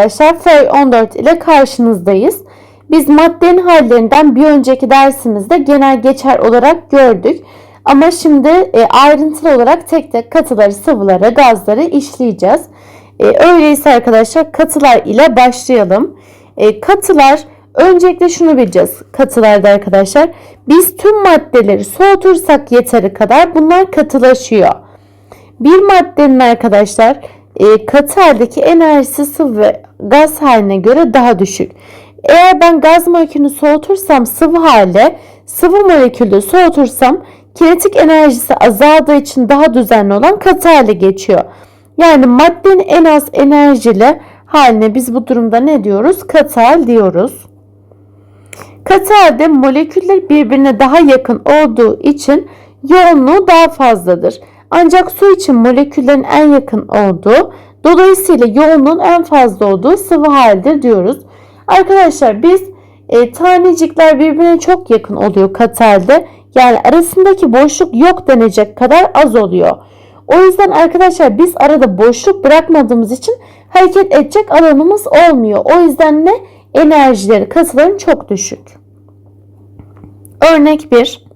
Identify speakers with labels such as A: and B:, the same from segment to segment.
A: Arkadaşlar Fey 14 ile karşınızdayız. Biz maddenin hallerinden bir önceki dersimizde genel geçer olarak gördük. Ama şimdi e, ayrıntılı olarak tek tek katıları, sıvıları, gazları işleyeceğiz. E, öyleyse arkadaşlar katılar ile başlayalım. E, katılar öncelikle şunu bileceğiz. Katılarda arkadaşlar biz tüm maddeleri soğutursak yeteri kadar bunlar katılaşıyor. Bir maddenin arkadaşlar e, katı haldeki enerjisi sıvı ve gaz haline göre daha düşük. Eğer ben gaz molekülünü soğutursam sıvı hale, sıvı molekülü soğutursam kinetik enerjisi azaldığı için daha düzenli olan katı hale geçiyor. Yani maddenin en az enerjili haline biz bu durumda ne diyoruz? Katı hal diyoruz. Katı halde moleküller birbirine daha yakın olduğu için yoğunluğu daha fazladır. Ancak su için moleküllerin en yakın olduğu, dolayısıyla yoğunluğun en fazla olduğu sıvı haldir diyoruz. Arkadaşlar biz e, tanecikler birbirine çok yakın oluyor katı halde. Yani arasındaki boşluk yok denecek kadar az oluyor. O yüzden arkadaşlar biz arada boşluk bırakmadığımız için hareket edecek alanımız olmuyor. O yüzden ne? Enerjileri katıların çok düşük. Örnek 1.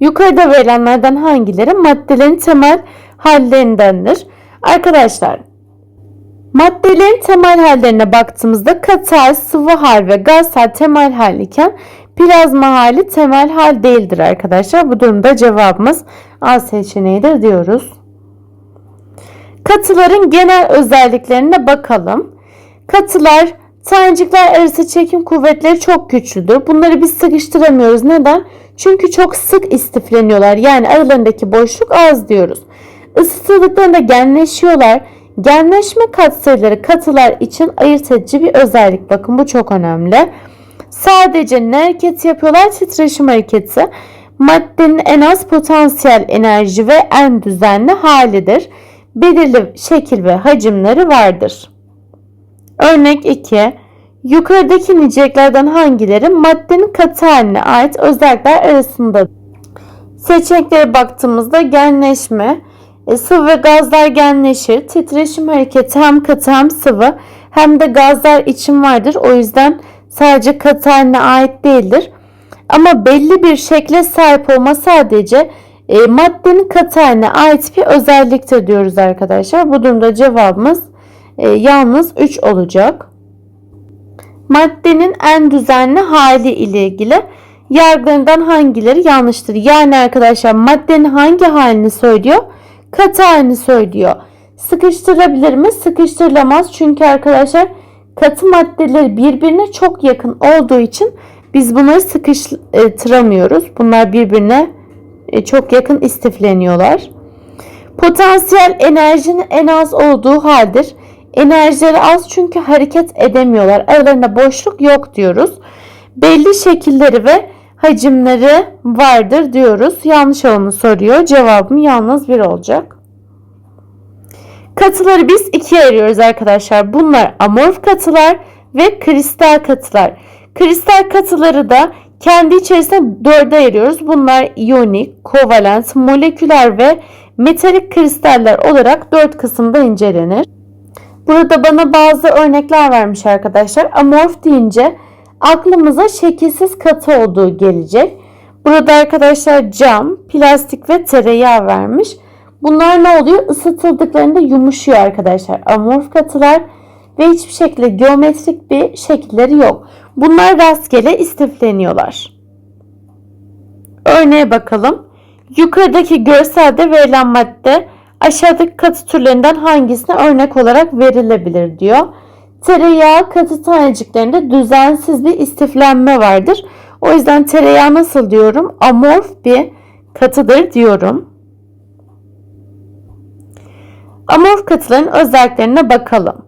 A: Yukarıda verilenlerden hangileri maddelerin temel hallerindendir? Arkadaşlar maddelerin temel hallerine baktığımızda katı sıvı hal ve gaz hal temel hal iken plazma hali temel hal değildir arkadaşlar. Bu durumda cevabımız A seçeneğidir diyoruz. Katıların genel özelliklerine bakalım. Katılar tanecikler arası çekim kuvvetleri çok güçlüdür. Bunları biz sıkıştıramıyoruz. Neden? Çünkü çok sık istifleniyorlar. Yani aralarındaki boşluk az diyoruz. Isıtıldıklarında genleşiyorlar. Genleşme katsayıları katılar için ayırt edici bir özellik. Bakın bu çok önemli. Sadece ne hareketi yapıyorlar? Titreşim hareketi. Maddenin en az potansiyel enerji ve en düzenli halidir. Belirli şekil ve hacimleri vardır. Örnek 2. Yukarıdaki niceliklerden hangileri maddenin katı haline ait özellikler arasında? Seçeneklere baktığımızda genleşme, e, sıvı ve gazlar genleşir. Titreşim hareketi hem katı hem sıvı hem de gazlar için vardır. O yüzden sadece katı haline ait değildir. Ama belli bir şekle sahip olma sadece e, maddenin katı haline ait bir özelliktir diyoruz arkadaşlar. Bu durumda cevabımız e, yalnız 3 olacak. Maddenin en düzenli hali ile ilgili yargılarından hangileri yanlıştır? Yani arkadaşlar maddenin hangi halini söylüyor? Katı halini söylüyor. Sıkıştırabilir mi? Sıkıştırılamaz. Çünkü arkadaşlar katı maddeler birbirine çok yakın olduğu için biz bunları sıkıştıramıyoruz. Bunlar birbirine e, çok yakın istifleniyorlar. Potansiyel enerjinin en az olduğu haldir. Enerjileri az çünkü hareket edemiyorlar. Aralarında boşluk yok diyoruz. Belli şekilleri ve hacimleri vardır diyoruz. Yanlış olanı soruyor. Cevabım yalnız bir olacak. Katıları biz ikiye ayırıyoruz arkadaşlar. Bunlar amorf katılar ve kristal katılar. Kristal katıları da kendi içerisinde dörde ayırıyoruz. Bunlar iyonik, kovalent, moleküler ve metalik kristaller olarak dört kısımda incelenir. Burada bana bazı örnekler vermiş arkadaşlar. Amorf deyince aklımıza şekilsiz katı olduğu gelecek. Burada arkadaşlar cam, plastik ve tereyağı vermiş. Bunlar ne oluyor? Isıtıldıklarında yumuşuyor arkadaşlar. Amorf katılar ve hiçbir şekilde geometrik bir şekilleri yok. Bunlar rastgele istifleniyorlar. Örneğe bakalım. Yukarıdaki görselde verilen madde aşağıdaki katı türlerinden hangisine örnek olarak verilebilir diyor. Tereyağı katı taneciklerinde düzensiz bir istiflenme vardır. O yüzden tereyağı nasıl diyorum? Amorf bir katıdır diyorum. Amorf katıların özelliklerine bakalım.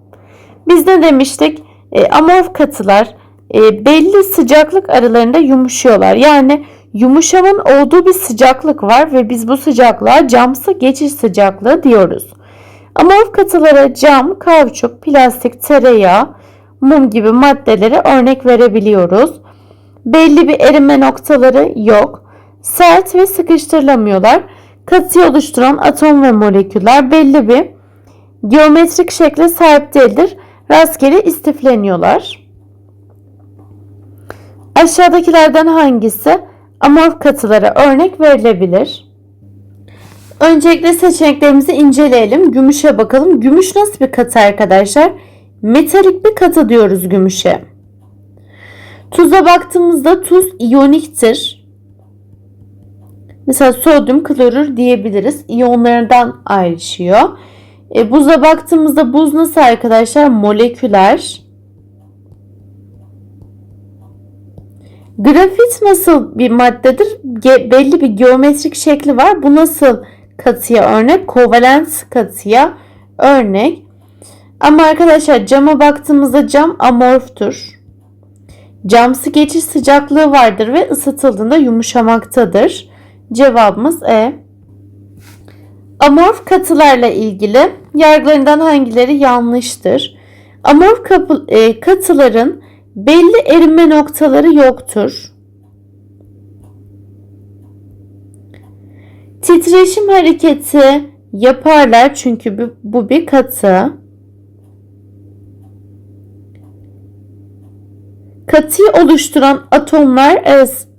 A: Biz ne demiştik? E, amorf katılar e, belli sıcaklık aralarında yumuşuyorlar. Yani yumuşamanın olduğu bir sıcaklık var ve biz bu sıcaklığa camsı geçiş sıcaklığı diyoruz. Amorf katılara cam, kauçuk, plastik, tereyağı, mum gibi maddelere örnek verebiliyoruz. Belli bir erime noktaları yok. Sert ve sıkıştırılamıyorlar. Katıyı oluşturan atom ve moleküller belli bir geometrik şekle sahip değildir. rastgele istifleniyorlar. Aşağıdakilerden hangisi amorf katılara örnek verilebilir? Öncelikle seçeneklerimizi inceleyelim. Gümüşe bakalım. Gümüş nasıl bir katı arkadaşlar? Metalik bir katı diyoruz gümüşe. Tuza baktığımızda tuz iyoniktir. Mesela sodyum klorür diyebiliriz. İyonlardan ayrışıyor. E, buza baktığımızda buz nasıl arkadaşlar? Moleküler. Grafit nasıl bir maddedir? Ge- belli bir geometrik şekli var. Bu nasıl katıya örnek? Kovalent katıya örnek. Ama arkadaşlar cama baktığımızda cam amorftur. Camsı geçiş sıcaklığı vardır ve ısıtıldığında yumuşamaktadır. Cevabımız E. Amorf katılarla ilgili yargılarından hangileri yanlıştır? Amorf kapı, e, katıların belli erime noktaları yoktur. Titreşim hareketi yaparlar çünkü bu bir katı. Katıyı oluşturan atomlar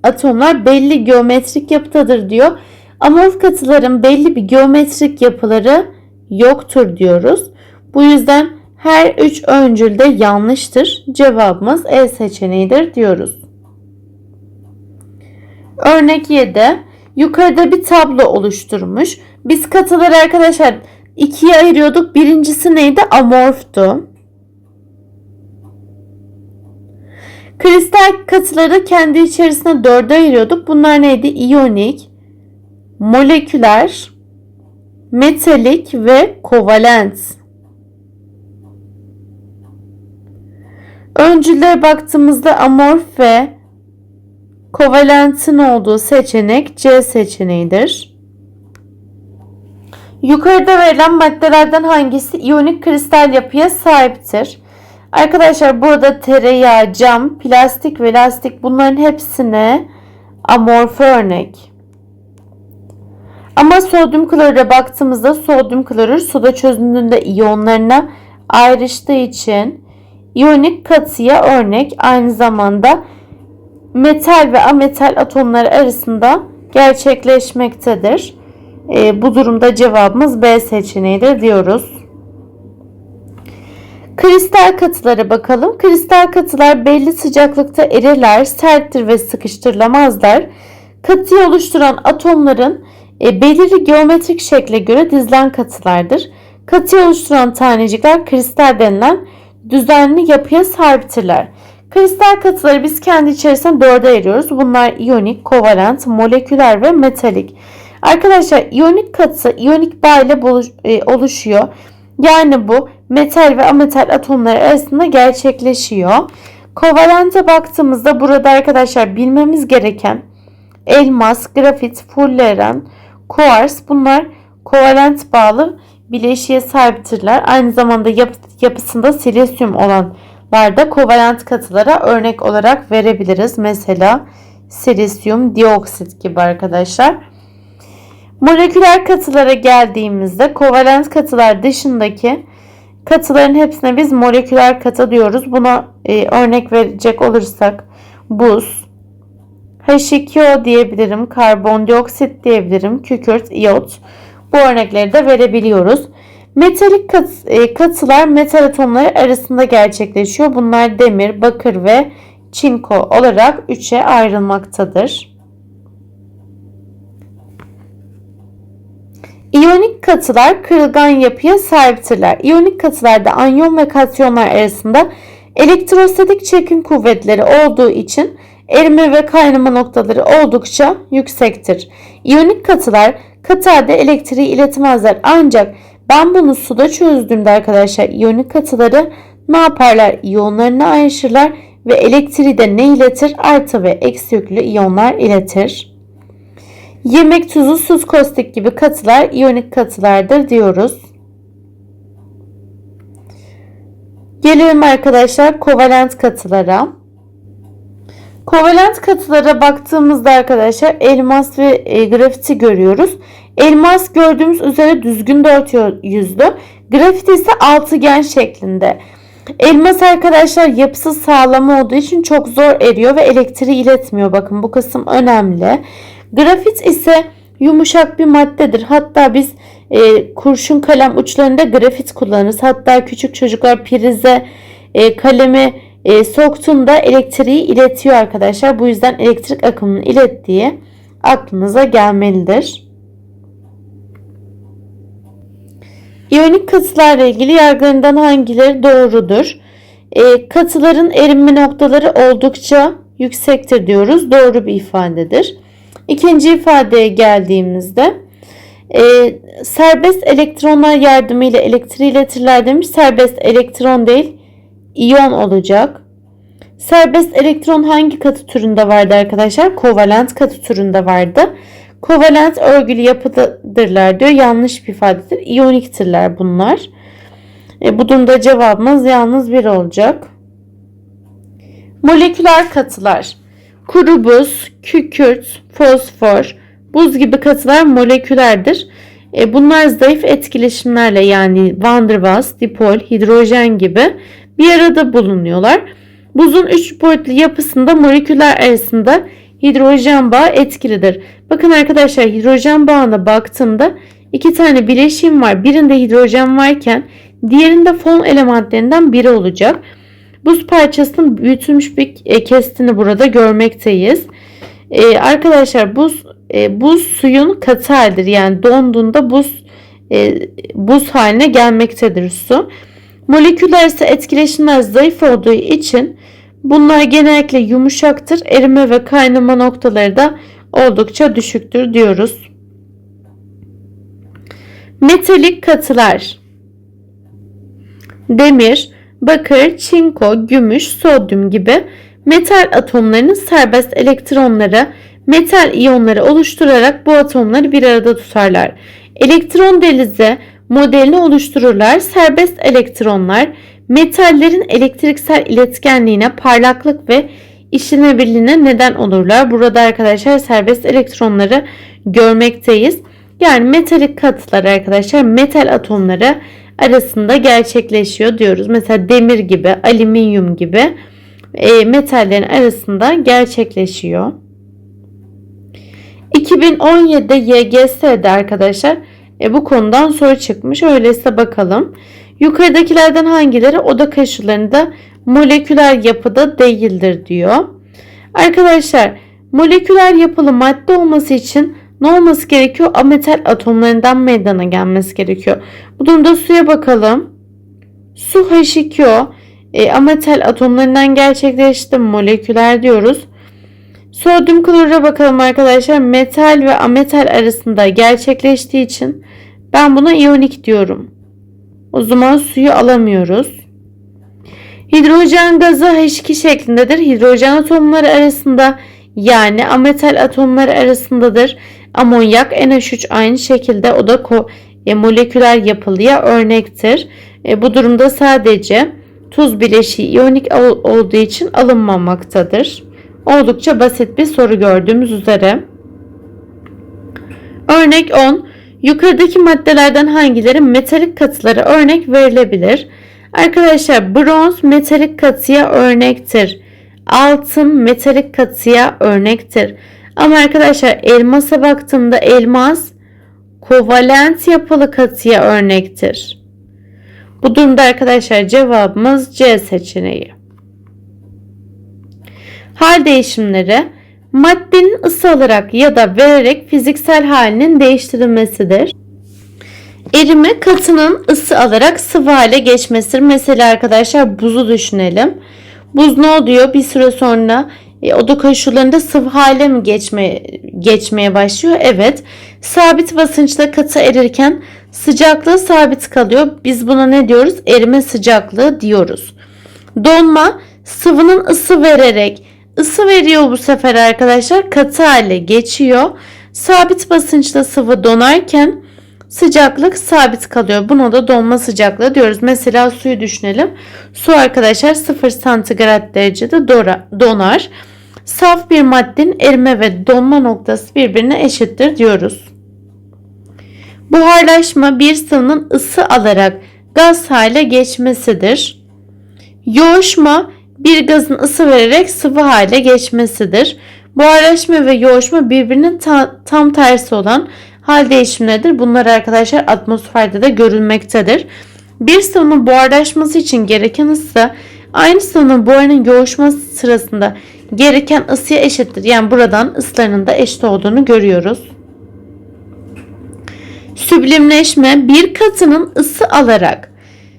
A: atomlar belli geometrik yapıdadır diyor. Amorf katıların belli bir geometrik yapıları yoktur diyoruz. Bu yüzden her üç öncül de yanlıştır. Cevabımız E seçeneğidir diyoruz. Örnek 7. Yukarıda bir tablo oluşturmuş. Biz katıları arkadaşlar ikiye ayırıyorduk. Birincisi neydi? Amorftu. Kristal katıları kendi içerisinde dörde ayırıyorduk. Bunlar neydi? İyonik, moleküler, metalik ve kovalent. Öncüllere baktığımızda amorf ve kovalentin olduğu seçenek C seçeneğidir. Yukarıda verilen maddelerden hangisi iyonik kristal yapıya sahiptir? Arkadaşlar burada tereyağı, cam, plastik ve lastik bunların hepsine amorf örnek. Ama sodyum klorüre baktığımızda sodyum klorür suda çözündüğünde iyonlarına ayrıştığı için iyonik katıya örnek aynı zamanda metal ve ametal atomları arasında gerçekleşmektedir. E, bu durumda cevabımız B seçeneğidir diyoruz. Kristal katılara bakalım. Kristal katılar belli sıcaklıkta erirler, serttir ve sıkıştırılamazlar. Katıyı oluşturan atomların e, belirli geometrik şekle göre dizilen katılardır. Katıyı oluşturan tanecikler kristal denilen düzenli yapıya sahiptirler. Kristal katıları biz kendi içerisinde dörde ayırıyoruz. Bunlar iyonik, kovalent, moleküler ve metalik. Arkadaşlar iyonik katı iyonik bağ ile e, oluşuyor. Yani bu metal ve ametal atomları arasında gerçekleşiyor. Kovalente baktığımızda burada arkadaşlar bilmemiz gereken elmas, grafit, fulleren, kuars bunlar kovalent bağlı bileşiğe sahiptirler. Aynı zamanda yap yapısında silisyum olanlar da kovalent katılara örnek olarak verebiliriz. Mesela silisyum dioksit gibi arkadaşlar. Moleküler katılara geldiğimizde kovalent katılar dışındaki katıların hepsine biz moleküler katı diyoruz. Buna e, örnek verecek olursak buz, H2O diyebilirim, karbondioksit diyebilirim, kükürt, iot. Bu örnekleri de verebiliyoruz. Metalik kat, e, katılar metal atomları arasında gerçekleşiyor. Bunlar demir, bakır ve çinko olarak üçe ayrılmaktadır. İyonik katılar kırılgan yapıya sahiptirler. İyonik katılarda anyon ve katyonlar arasında elektrostatik çekim kuvvetleri olduğu için erime ve kaynama noktaları oldukça yüksektir. İyonik katılar katı halde elektriği iletmezler ancak ben bunu suda çözdüğümde arkadaşlar iyonik katıları ne yaparlar? İyonlarını ayrışırlar ve elektriği de ne iletir? Artı ve eksi yüklü iyonlar iletir. Yemek tuzu, suz kostik gibi katılar iyonik katılardır diyoruz. Gelelim arkadaşlar kovalent katılara. Kovalent katılara baktığımızda arkadaşlar elmas ve e, grafiti görüyoruz. Elmas gördüğümüz üzere düzgün dört yüzlü. Grafiti ise altıgen şeklinde. Elmas arkadaşlar yapısı sağlam olduğu için çok zor eriyor ve elektriği iletmiyor. Bakın bu kısım önemli. Grafit ise yumuşak bir maddedir. Hatta biz e, kurşun kalem uçlarında grafit kullanırız. Hatta küçük çocuklar prize e, kalemi e, soktuğunda elektriği iletiyor arkadaşlar. Bu yüzden elektrik akımının ilettiği aklınıza gelmelidir. İyonik katılarla ilgili yargılarından hangileri doğrudur? E, katıların erinme noktaları oldukça yüksektir diyoruz. Doğru bir ifadedir. İkinci ifadeye geldiğimizde e, serbest elektronlar yardımıyla elektriği iletirler demiş. Serbest elektron değil iyon olacak. Serbest elektron hangi katı türünde vardı arkadaşlar? Kovalent katı türünde vardı. Kovalent örgülü yapıdadırlar diyor. Yanlış bir ifadedir. İyoniktirler bunlar. E, bu durumda cevabımız yalnız bir olacak. Moleküler katılar. Kuru buz, kükürt, fosfor, buz gibi katılar molekülerdir. E, bunlar zayıf etkileşimlerle yani Van der Waals, dipol, hidrojen gibi bir arada bulunuyorlar. Buzun üç boyutlu yapısında moleküller arasında hidrojen bağı etkilidir. Bakın arkadaşlar hidrojen bağına baktığımda iki tane bileşim var. Birinde hidrojen varken diğerinde fon elementlerinden biri olacak. Buz parçasının büyütülmüş bir e, kestini burada görmekteyiz. Ee, arkadaşlar buz e, buz suyun katı halidir. Yani donduğunda buz e, buz haline gelmektedir su. Moleküller ise etkileşimler zayıf olduğu için bunlar genellikle yumuşaktır. Erime ve kaynama noktaları da oldukça düşüktür diyoruz. Metalik katılar demir, bakır, çinko, gümüş, sodyum gibi metal atomlarının serbest elektronları metal iyonları oluşturarak bu atomları bir arada tutarlar. Elektron delizi modelini oluştururlar. Serbest elektronlar metallerin elektriksel iletkenliğine, parlaklık ve işlenebilirliğine neden olurlar. Burada arkadaşlar serbest elektronları görmekteyiz. Yani metalik katılar arkadaşlar metal atomları arasında gerçekleşiyor diyoruz. Mesela demir gibi, alüminyum gibi e, metallerin arasında gerçekleşiyor. 2017'de YGS'de arkadaşlar e, bu konudan soru çıkmış. Öyleyse bakalım. Yukarıdakilerden hangileri oda koşullarında moleküler yapıda değildir diyor. Arkadaşlar moleküler yapılı madde olması için ne olması gerekiyor? Ametal atomlarından meydana gelmesi gerekiyor. Bu durumda suya bakalım. Su H2O e, ametal atomlarından gerçekleşti moleküler diyoruz. Sodyum klorura bakalım arkadaşlar. Metal ve ametal arasında gerçekleştiği için ben buna iyonik diyorum. O zaman suyu alamıyoruz. Hidrojen gazı H2 şeklindedir. Hidrojen atomları arasında yani ametal atomları arasındadır. Amonyak NH3 aynı şekilde o da ko- e, moleküler yapılıya örnektir. E, bu durumda sadece tuz bileşiği iyonik olduğu için alınmamaktadır. Oldukça basit bir soru gördüğümüz üzere. Örnek 10. Yukarıdaki maddelerden hangileri metalik katılara örnek verilebilir? Arkadaşlar bronz metalik katıya örnektir. Altın metalik katıya örnektir. Ama arkadaşlar elmasa baktığımda elmas kovalent yapılı katıya örnektir. Bu durumda arkadaşlar cevabımız C seçeneği. Hal değişimleri maddenin ısı alarak ya da vererek fiziksel halinin değiştirilmesidir. Erime katının ısı alarak sıvı hale geçmesidir. Mesela arkadaşlar buzu düşünelim. Buz ne oluyor? Bir süre sonra e, oda koşullarında sıvı hale mi geçme, geçmeye başlıyor? Evet. Sabit basınçta katı erirken sıcaklığı sabit kalıyor. Biz buna ne diyoruz? Erime sıcaklığı diyoruz. Donma sıvının ısı vererek ısı veriyor bu sefer arkadaşlar katı hale geçiyor. Sabit basınçta sıvı donarken sıcaklık sabit kalıyor. Buna da donma sıcaklığı diyoruz. Mesela suyu düşünelim. Su arkadaşlar 0 santigrat derecede donar. Saf bir maddenin erime ve donma noktası birbirine eşittir diyoruz. Buharlaşma bir sıvının ısı alarak gaz hale geçmesidir. Yoğuşma bir gazın ısı vererek sıvı hale geçmesidir. Buharlaşma ve yoğuşma birbirinin ta- tam tersi olan hal değişimleridir. Bunlar arkadaşlar atmosferde de görülmektedir. Bir sıvının buharlaşması için gereken ısı aynı sıvının buharının yoğuşması sırasında gereken ısıya eşittir. Yani buradan ısılarının da eşit olduğunu görüyoruz. Süblimleşme bir katının ısı alarak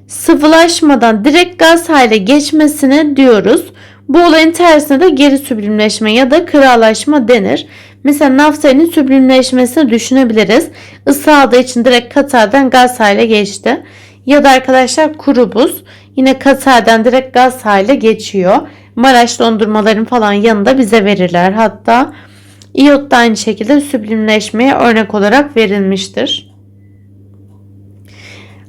A: sıvılaşmadan direkt gaz hale geçmesine diyoruz. Bu olayın tersine de geri süblimleşme ya da kıralaşma denir. Mesela naftalin süblimleşmesini düşünebiliriz. Isı aldığı için direkt katı halden gaz hale geçti. Ya da arkadaşlar kuru buz yine katı halden direkt gaz hale geçiyor. Maraş dondurmaların falan yanında bize verirler. Hatta iyot da aynı şekilde süblimleşmeye örnek olarak verilmiştir.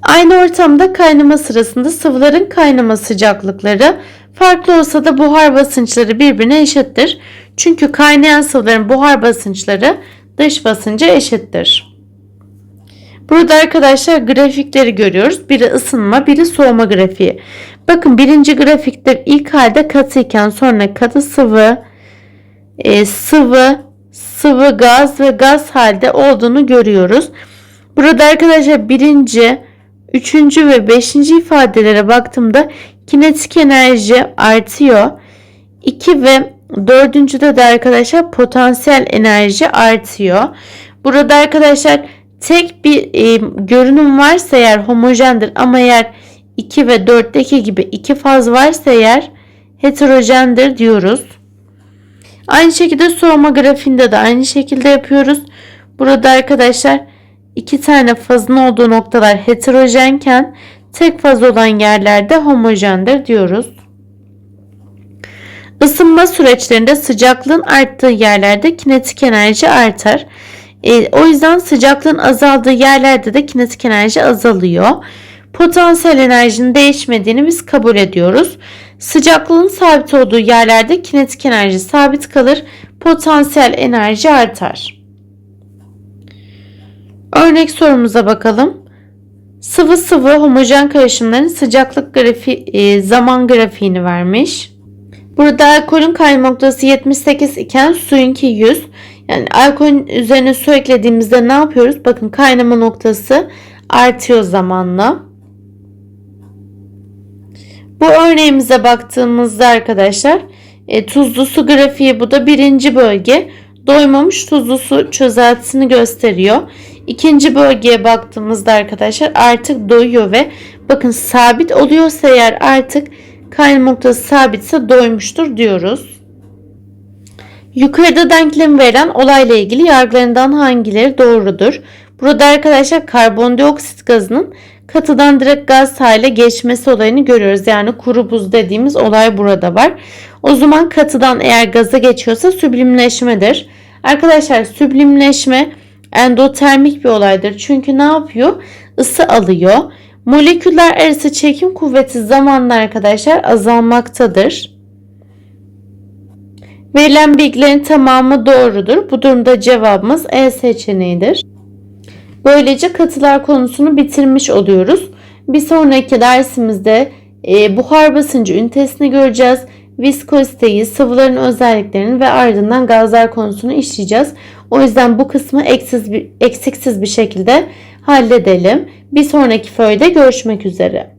A: Aynı ortamda kaynama sırasında sıvıların kaynama sıcaklıkları farklı olsa da buhar basınçları birbirine eşittir. Çünkü kaynayan sıvıların buhar basınçları dış basınca eşittir. Burada arkadaşlar grafikleri görüyoruz. Biri ısınma, biri soğuma grafiği. Bakın birinci grafikte ilk halde katı iken sonra katı sıvı, e, sıvı, sıvı gaz ve gaz halde olduğunu görüyoruz. Burada arkadaşlar birinci, üçüncü ve beşinci ifadelere baktığımda kinetik enerji artıyor. 2 ve dördüncüde de arkadaşlar potansiyel enerji artıyor. Burada arkadaşlar tek bir e, görünüm varsa eğer homojendir ama eğer 2 ve 4'teki gibi iki faz varsa eğer heterojendir diyoruz. Aynı şekilde soğuma grafiğinde de aynı şekilde yapıyoruz. Burada arkadaşlar iki tane fazın olduğu noktalar heterojenken tek faz olan yerlerde homojendir diyoruz. Isınma süreçlerinde sıcaklığın arttığı yerlerde kinetik enerji artar. E, o yüzden sıcaklığın azaldığı yerlerde de kinetik enerji azalıyor. Potansiyel enerjinin değişmediğini biz kabul ediyoruz. Sıcaklığın sabit olduğu yerlerde kinetik enerji sabit kalır. Potansiyel enerji artar. Örnek sorumuza bakalım. Sıvı sıvı homojen karışımların sıcaklık grafiği, e, zaman grafiğini vermiş. Burada alkolün kaynama noktası 78 iken suyunki 100. Yani alkolün üzerine su eklediğimizde ne yapıyoruz? Bakın kaynama noktası artıyor zamanla. Bu örneğimize baktığımızda arkadaşlar e, tuzlu su grafiği bu da birinci bölge. Doymamış tuzlu su çözeltisini gösteriyor. İkinci bölgeye baktığımızda arkadaşlar artık doyuyor ve bakın sabit oluyorsa eğer artık kaynama noktası sabitse doymuştur diyoruz. Yukarıda denklem veren olayla ilgili yargılarından hangileri doğrudur? Burada arkadaşlar karbondioksit gazının katıdan direkt gaz hale geçmesi olayını görüyoruz. Yani kuru buz dediğimiz olay burada var. O zaman katıdan eğer gaza geçiyorsa süblimleşmedir. Arkadaşlar süblimleşme endotermik bir olaydır. Çünkü ne yapıyor? Isı alıyor. Moleküller arası çekim kuvveti zamanla arkadaşlar azalmaktadır. Verilen bilgilerin tamamı doğrudur. Bu durumda cevabımız E seçeneğidir. Böylece katılar konusunu bitirmiş oluyoruz. Bir sonraki dersimizde e, buhar basıncı ünitesini göreceğiz. Viskoziteyi, sıvıların özelliklerini ve ardından gazlar konusunu işleyeceğiz. O yüzden bu kısmı bir, eksiksiz bir şekilde halledelim. Bir sonraki föyde görüşmek üzere.